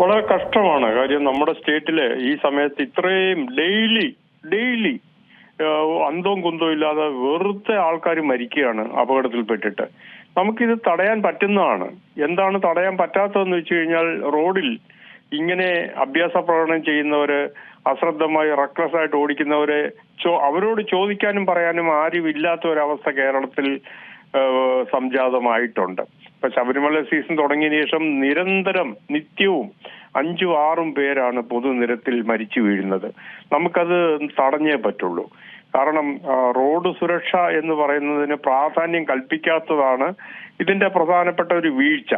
വളരെ കഷ്ടമാണ്. കാര്യം നമ്മുടെ സ്റ്റേറ്റിൽ ഈ സമയത്ത് ഇത്രയും ഡെയിലി ഡെയിലി അന്തവും കുന്തവും ഇല്ലാതെ വെറുതെ ആൾക്കാർ മരിക്കുകയാണ് അപകടത്തിൽപ്പെട്ടിട്ട്. നമുക്കിത് തടയാൻ പറ്റുന്നതാണ്. എന്താണ് തടയാൻ പറ്റാത്തതെന്ന് വെച്ച് കഴിഞ്ഞാൽ റോഡിൽ ഇങ്ങനെ അഭ്യാസ പ്രകടനം ചെയ്യുന്നവര് അശ്രദ്ധമായി റക്ലസ് ആയിട്ട് ഓടിക്കുന്നവരെ ചോ- അവരോട് ചോദിക്കാനും പറയാനും ആരും ഇല്ലാത്ത ഒരവസ്ഥ കേരളത്തിൽ സംജാതമായിട്ടുണ്ട്. ഇപ്പൊ ശബരിമല സീസൺ തുടങ്ങിയ ശേഷം നിരന്തരം നിത്യവും അഞ്ചും ആറും പേരാണ് പൊതുനിരത്തിൽ മരിച്ചു വീഴുന്നത്. നമുക്കത് തടഞ്ഞേ പറ്റുള്ളൂ. കാരണം റോഡ് സുരക്ഷ എന്ന് പറയുന്നതിന് പ്രാധാന്യം കൽപ്പിക്കാത്തതാണ് ഇതിന്റെ പ്രധാനപ്പെട്ട ഒരു വീഴ്ച.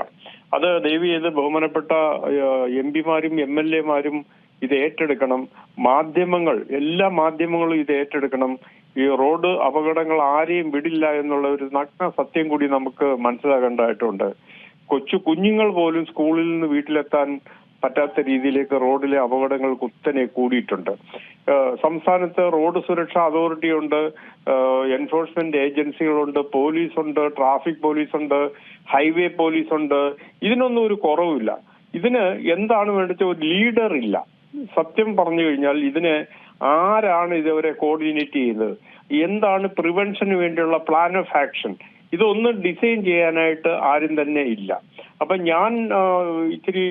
അത് ദയവ് ചെയ്ത് ബഹുമാനപ്പെട്ട എം പിമാരും എം എൽ എമാരും ഇത് ഏറ്റെടുക്കണം. മാധ്യമങ്ങൾ എല്ലാ മാധ്യമങ്ങളും ഇത് ഏറ്റെടുക്കണം. ഈ റോഡ് അപകടങ്ങൾ ആരെയും വിടില്ല എന്നുള്ള ഒരു നഗ്ന സത്യം കൂടി നമുക്ക് മനസ്സിലാകേണ്ടതായിട്ടുണ്ട് കൊച്ചു കുഞ്ഞുങ്ങൾ പോലും സ്കൂളിൽ നിന്ന് വീട്ടിലെത്താൻ പറ്റാത്ത രീതിയിലേക്ക് റോഡിലെ അപകടങ്ങൾ കുത്തനെ കൂടിയിട്ടുണ്ട്. സംസ്ഥാനത്ത് റോഡ് സുരക്ഷാ അതോറിറ്റി ഉണ്ട് എൻഫോഴ്സ്മെന്റ് ഏജൻസികളുണ്ട് പോലീസുണ്ട് ട്രാഫിക് പോലീസുണ്ട് ഹൈവേ പോലീസ് ഉണ്ട് ഇതിനൊന്നും ഒരു കുറവില്ല ഇതിന് എന്താണ് വേണ്ടത്? ഒരു ലീഡർ ഇല്ല സത്യം പറഞ്ഞു കഴിഞ്ഞാൽ ഇതിനെ ആരാണ് ഇതുവരെ കോർഡിനേറ്റ് ചെയ്യുന്നത്? എന്താണ് പ്രിവെൻഷന് വേണ്ടിയുള്ള പ്ലാൻ ഓഫ് ആക്ഷൻ ഇതൊന്നും ഡിസൈൻ ചെയ്യാനായിട്ട് ആരും തന്നെ ഇല്ല. അപ്പൊ ഞാൻ ഇത്തിരി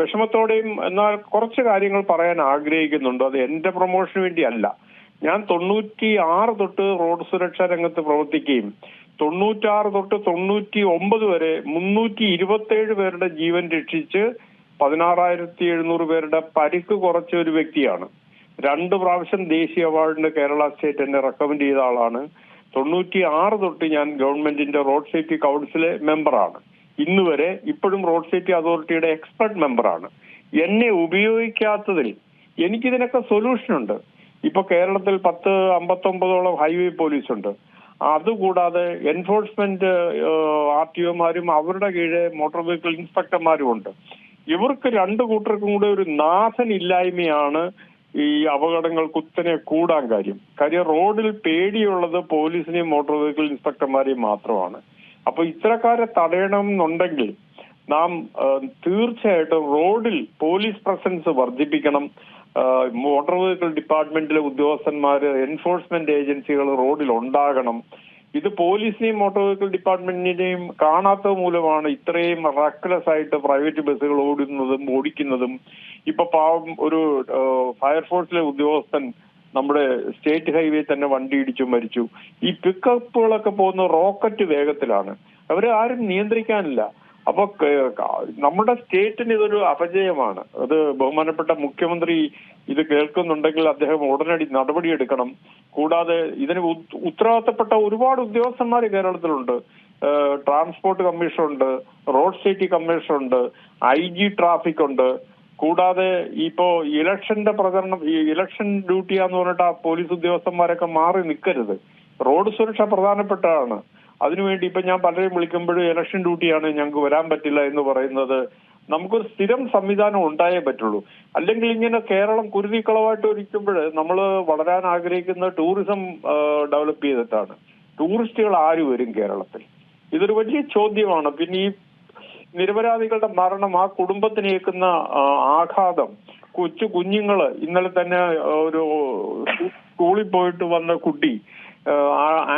വിഷമത്തോടെയും എന്നാൽ കുറച്ച് കാര്യങ്ങൾ പറയാൻ ആഗ്രഹിക്കുന്നുണ്ട്. അത് എന്റെ പ്രൊമോഷന് വേണ്ടിയല്ല ഞാൻ തൊണ്ണൂറ്റി ആറ് തൊട്ട് റോഡ് സുരക്ഷാ രംഗത്ത് പ്രവർത്തിക്കുകയും തൊണ്ണൂറ്റാറ് തൊട്ട് തൊണ്ണൂറ്റി ഒമ്പത് വരെ മുന്നൂറ്റി ഇരുപത്തേഴ് പേരുടെ ജീവൻ രക്ഷിച്ച് പതിനാറായിരത്തി എഴുന്നൂറ് പേരുടെ പരിക്ക് കുറച്ച ഒരു വ്യക്തിയാണ്. രണ്ട് പ്രാവശ്യം ദേശീയ അവാർഡിന് കേരള സ്റ്റേറ്റ് എന്നെ റെക്കമെൻഡ് ചെയ്ത ആളാണ്. തൊണ്ണൂറ്റി ആറ് തൊട്ട് ഞാൻ ഗവൺമെന്റിന്റെ റോഡ് സേഫ്റ്റി കൗൺസിലെ മെമ്പറാണ്. ഇന്ന് വരെ ഇപ്പോഴും റോഡ് സേഫ്റ്റി അതോറിറ്റിയുടെ എക്സ്പെർട്ട് മെമ്പറാണ്. എന്നെ ഉപയോഗിക്കാത്തതിൽ എനിക്കിതിനൊക്കെ സൊല്യൂഷൻ ഉണ്ട്. ഇപ്പൊ കേരളത്തിൽ പത്ത് അമ്പത്തൊമ്പതോളം ഹൈവേ പോലീസ് ഉണ്ട്. അതുകൂടാതെ എൻഫോഴ്സ്മെന്റ് ആർ ടി ഒമാരും അവരുടെ കീഴെ മോട്ടോർ വെഹിക്കിൾ ഇൻസ്പെക്ടർമാരും ഉണ്ട്. ഇവർക്ക് രണ്ടു കൂട്ടർക്കും കൂടെ ഒരു നാഥനില്ലായ്മയാണ് ഈ അപകടങ്ങൾ കുത്തനെ കൂടാൻ കാര്യം. കാര്യം റോഡിൽ പേടിയുള്ളത് പോലീസിനെയും മോട്ടോർ വെഹിക്കിൾ ഇൻസ്പെക്ടർമാരെയും മാത്രമാണ്. അപ്പൊ ഇത്തരക്കാരെ തടയണം എന്നുണ്ടെങ്കിൽ നാം തീർച്ചയായിട്ടും റോഡിൽ പോലീസ് പ്രസൻസ് വർദ്ധിപ്പിക്കണം. മോട്ടോർ വെഹിക്കിൾ ഡിപ്പാർട്ട്മെന്റിലെ ഉദ്യോഗസ്ഥന്മാര് എൻഫോഴ്സ്മെന്റ് ഏജൻസികൾ റോഡിൽ ഉണ്ടാകണം. ഇത് പോലീസിനെയും മോട്ടോർ വെഹിക്കിൾ ഡിപ്പാർട്ട്മെന്റിനെയും കാണാത്ത മൂലമാണ് ഇത്രയും റക്ലെസ് ആയിട്ട് പ്രൈവറ്റ് ബസ്സുകൾ ഓടുന്നതും ഓടിക്കുന്നതും. ഇപ്പൊ പാവം ഒരു ഫയർഫോഴ്സിലെ ഉദ്യോഗസ്ഥൻ നമ്മുടെ സ്റ്റേറ്റ് ഹൈവേ തന്നെ വണ്ടി ഇടിച്ചു മരിച്ചു. ഈ പിക്കപ്പുകളൊക്കെ പോകുന്ന റോക്കറ്റ് വേഗത്തിലാണ്. അവരെ ആരും നിയന്ത്രിക്കാനില്ല. അപ്പൊ നമ്മുടെ സ്റ്റേറ്റിന് ഇതൊരു അപജയമാണ്. അത് ബഹുമാനപ്പെട്ട മുഖ്യമന്ത്രി ഇത് കേൾക്കുന്നുണ്ടെങ്കിൽ അദ്ദേഹം ഉടനടി നടപടിയെടുക്കണം. കൂടാതെ ഇതിന് ഉത്- ഉത്തരവാദിത്തപ്പെട്ട ഒരുപാട് ഉദ്യോഗസ്ഥന്മാർ കേരളത്തിലുണ്ട്. ട്രാൻസ്പോർട്ട് കമ്മീഷൻ ഉണ്ട് റോഡ് സേഫ്റ്റി കമ്മീഷൻ ഉണ്ട് ഐ ജി ട്രാഫിക് ഉണ്ട് കൂടാതെ ഇപ്പോ ഇലക്ഷന്റെ പ്രചരണം ഇലക്ഷൻ ഡ്യൂട്ടിയാന്ന് പറഞ്ഞിട്ട് ആ പോലീസ് ഉദ്യോഗസ്ഥന്മാരൊക്കെ മാറി നിൽക്കരുത് റോഡ് സുരക്ഷ പ്രധാനപ്പെട്ടതാണ്. അതിനുവേണ്ടി ഇപ്പൊ ഞാൻ പലരെയും വിളിക്കുമ്പോഴും ഇലക്ഷൻ ഡ്യൂട്ടിയാണ് ഞങ്ങൾക്ക് വരാൻ പറ്റില്ല എന്ന് പറയുന്നത്. നമുക്കൊരു സ്ഥിരം സംവിധാനം ഉണ്ടായേ പറ്റുള്ളൂ. അല്ലെങ്കിൽ ഇങ്ങനെ കേരളം കുരുതിക്കളവായിട്ട് ഇരിക്കുമ്പോൾ നമ്മൾ വളരാൻ ആഗ്രഹിക്കുന്ന ടൂറിസം ഡെവലപ്പ് ചെയ്തിട്ടാണ്. ടൂറിസ്റ്റുകൾ ആര് വരും കേരളത്തിൽ? ഇതൊരു വലിയ ചോദ്യമാണ്. പിന്നെ ഈ നിരപരാധികളുടെ മരണം ആ കുടുംബത്തിനേക്കുന്ന ആഘാതം കൊച്ചു കുഞ്ഞുങ്ങൾ ഇന്നലെ തന്നെ ഒരു സ്കൂളിൽ പോയിട്ട് വന്ന കുട്ടി ആ,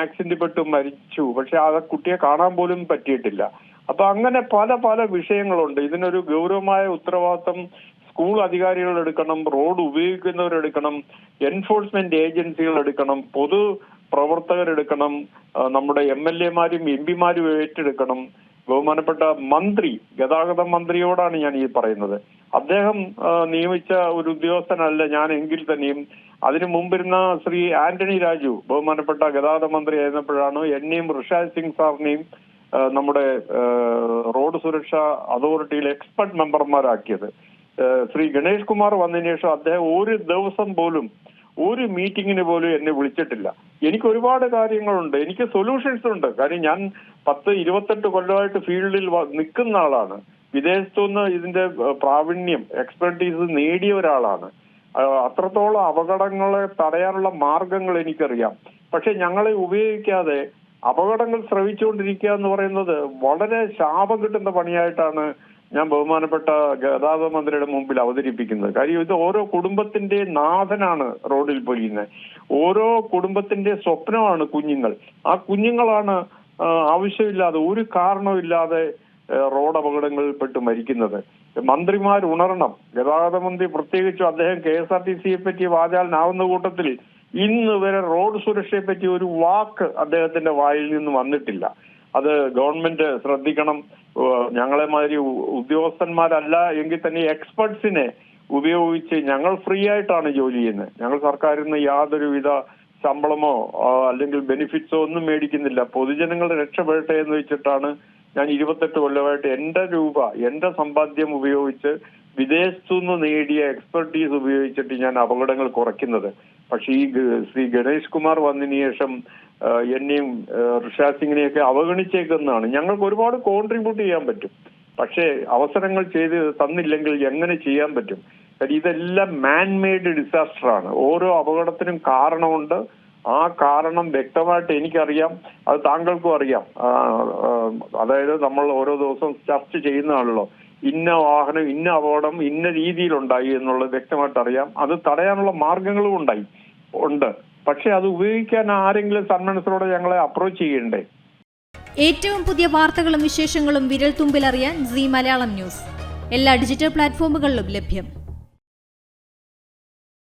ആക്സിഡന്റ് പെട്ട് മരിച്ചു. പക്ഷെ ആ കുട്ടിയെ കാണാൻ പോലും പറ്റിയിട്ടില്ല. അപ്പൊ അങ്ങനെ പല പല വിഷയങ്ങളുണ്ട്. ഇതിനൊരു ഗൗരവമായ ഉത്തരവാദിത്തം സ്കൂൾ അധികാരികൾ എടുക്കണം റോഡ് ഉപയോഗിക്കുന്നവരെടുക്കണം എൻഫോഴ്സ്മെന്റ് ഏജൻസികൾ എടുക്കണം പൊതു പ്രവർത്തകരെടുക്കണം നമ്മുടെ എം എൽ എമാരും എം പിമാരും ഏറ്റെടുക്കണം. ബഹുമാനപ്പെട്ട മന്ത്രി ഗതാഗത മന്ത്രിയോടാണ് ഞാൻ ഈ പറയുന്നത്. അദ്ദേഹം നിയമിച്ച ഒരു ഉദ്യോഗസ്ഥനല്ല ഞാൻ എങ്കിൽ തന്നെയും അതിനു മുമ്പിരുന്ന ശ്രീ ആന്റണി രാജു ബഹുമാനപ്പെട്ട ഗതാഗത മന്ത്രി ആയിരുന്നപ്പോഴാണ് എന്നെയും ഋഷാജ് സിംഗ് സാറിനെയും നമ്മുടെ റോഡ് സുരക്ഷ അതോറിറ്റിയിലെ എക്സ്പെർട്ട് മെമ്പർമാരാക്കിയത്. ശ്രീ ഗണേഷ് കുമാർ വന്നതിന് ശേഷം അദ്ദേഹം ഒരു ദിവസം പോലും ഒരു മീറ്റിങ്ങിന് പോലും എന്നെ വിളിച്ചിട്ടില്ല. എനിക്ക് ഒരുപാട് കാര്യങ്ങളുണ്ട്. എനിക്ക് സൊല്യൂഷൻസ് ഉണ്ട്. കാര്യം ഞാൻ പത്ത് ഇരുപത്തെട്ട് കൊല്ലമായിട്ട് ഫീൽഡിൽ നിൽക്കുന്ന ആളാണ്. വിദേശത്തുനിന്ന് ഇതിന്റെ പ്രാവീണ്യം എക്സ്പെർട്ടീസ് നേടിയ ഒരാളാണ്. അത്രത്തോളം അപകടങ്ങളെ തടയാനുള്ള മാർഗങ്ങൾ എനിക്കറിയാം. പക്ഷെ ഞങ്ങളെ ഉപയോഗിക്കാതെ അപകടങ്ങൾ ശ്രവിച്ചുകൊണ്ടിരിക്കുക എന്ന് പറയുന്നത് വളരെ ശാപം കിട്ടുന്ന പണിയായിട്ടാണ് ഞാൻ ബഹുമാനപ്പെട്ട ഗതാഗത മന്ത്രിയുടെ മുമ്പിൽ അവതരിപ്പിക്കുന്നത്. കാര്യം ഇത് ഓരോ കുടുംബത്തിന്റെ നാഥനാണ് റോഡിൽ പൊലിയുന്നത്. ഓരോ കുടുംബത്തിന്റെ സ്വപ്നമാണ് കുഞ്ഞുങ്ങൾ. ആ കുഞ്ഞുങ്ങളാണ് ആവശ്യമില്ലാതെ ഒരു കാരണവും ഇല്ലാതെ റോഡ് അപകടങ്ങളിൽപ്പെട്ട് മരിക്കുന്നത്. മന്ത്രിമാർ ഉണരണം ഗതാഗത മന്ത്രി പ്രത്യേകിച്ചും അദ്ദേഹം കെ എസ് ആർ ടി സിയെ പറ്റി വാചാലനാവുന്ന കൂട്ടത്തിൽ ഇന്ന് വരെ റോഡ് സുരക്ഷയെ പറ്റി ഒരു വാക്ക് അദ്ദേഹത്തിന്റെ വായിൽ നിന്ന് വന്നിട്ടില്ല. അത് ഗവൺമെന്റ് ശ്രദ്ധിക്കണം. ഞങ്ങളെ മാതിരി ഉദ്യോഗസ്ഥന്മാരല്ല എങ്കിൽ തന്നെ എക്സ്പെർട്സിനെ ഉപയോഗിച്ച് ഞങ്ങൾ ഫ്രീ ആയിട്ടാണ് ജോലി ചെയ്യുന്നത്. ഞങ്ങൾ സർക്കാരിൽ നിന്ന് യാതൊരുവിധ ശമ്പളമോ അല്ലെങ്കിൽ ബെനിഫിറ്റ്സോ ഒന്നും മേടിക്കുന്നില്ല. പൊതുജനങ്ങൾ രക്ഷപ്പെടട്ടെ എന്ന് വെച്ചിട്ടാണ് ഞാൻ ഇരുപത്തെട്ട് കൊല്ലമായിട്ട് എന്റെ രൂപ എന്റെ സമ്പാദ്യം ഉപയോഗിച്ച് വിദേശത്തു നിന്ന് നേടിയ എക്സ്പെർട്ടീസ് ഉപയോഗിച്ചിട്ട് ഞാൻ അപകടങ്ങൾ കുറയ്ക്കുന്നത്. പക്ഷേ ഈ ശ്രീ ഗണേഷ് കുമാർ വന്നതിന് ശേഷം എന്നെയും ഋഷാദ് സിംഗിനെയൊക്കെ അവഗണിച്ചേക്കുന്നതാണ് ഞങ്ങൾക്ക് ഒരുപാട് കോൺട്രിബ്യൂട്ട് ചെയ്യാൻ പറ്റും. പക്ഷേ അവസരങ്ങൾ ചെയ്ത് തന്നില്ലെങ്കിൽ എങ്ങനെ ചെയ്യാൻ പറ്റും? ഇതെല്ലാം മാൻ മെയ്ഡ് ഡിസാസ്റ്റർ ആണ്. ഓരോ അപകടത്തിനും കാരണമുണ്ട്. ആ കാരണം വ്യക്തമായിട്ട് എനിക്കറിയാം അത് താങ്കൾക്കും അറിയാം. അതായത് നമ്മൾ ഓരോ ദിവസവും ചർച്ച ചെയ്യുന്നതാണല്ലോ. ഇന്ന വാഹനം ഇന്ന അപകടം ഇന്ന രീതിയിലുണ്ടായി എന്നുള്ളത് വ്യക്തമായിട്ട് അറിയാം. അത് തടയാനുള്ള മാർഗങ്ങളും ഉണ്ടായി ഉണ്ട്. പക്ഷെ അത് ഉപയോഗിക്കാൻ ആരെങ്കിലും സന്മനസ്സോടെ ഞങ്ങളെ അപ്രോച്ച് ചെയ്യണ്ടേ? ഏറ്റവും പുതിയ വാർത്തകളും വിശേഷങ്ങളും വിരൽ തുമ്പിലറിയാൻ സി മലയാളം ന്യൂസ്. എല്ലാ ഡിജിറ്റൽ പ്ലാറ്റ്ഫോമുകളിലും ലഭ്യം.